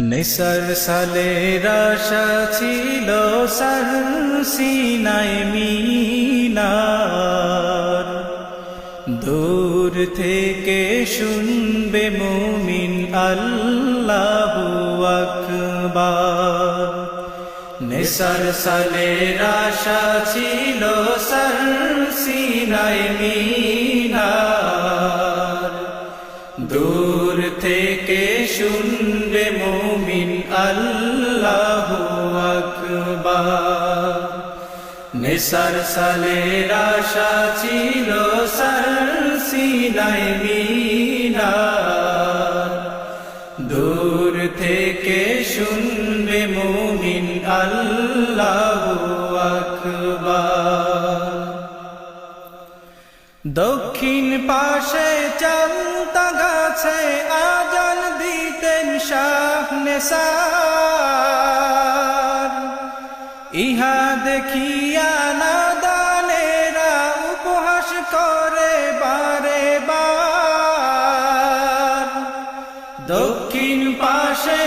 নিসার সালের আশা ছিল সার সিনাই মিনার। দূর থেকে শুনবে মুমিন আল্লাহু আকবার। নিসার সালের আশা ছিল সার সিনাই মিনার। থেকে শুনবে মুমিন? আল্লাহু আকবার। নিসার সালের আশা ছিল সার সিনাই মিনার। দূর থেকে শুনবে মুমিন, আল্লাহু আকবার। দক্ষিণ পাশে চালতা নেসার ইহা দেখিয়া না দানেরা উপহাস করে বারে বার। দক্ষিণ পাশে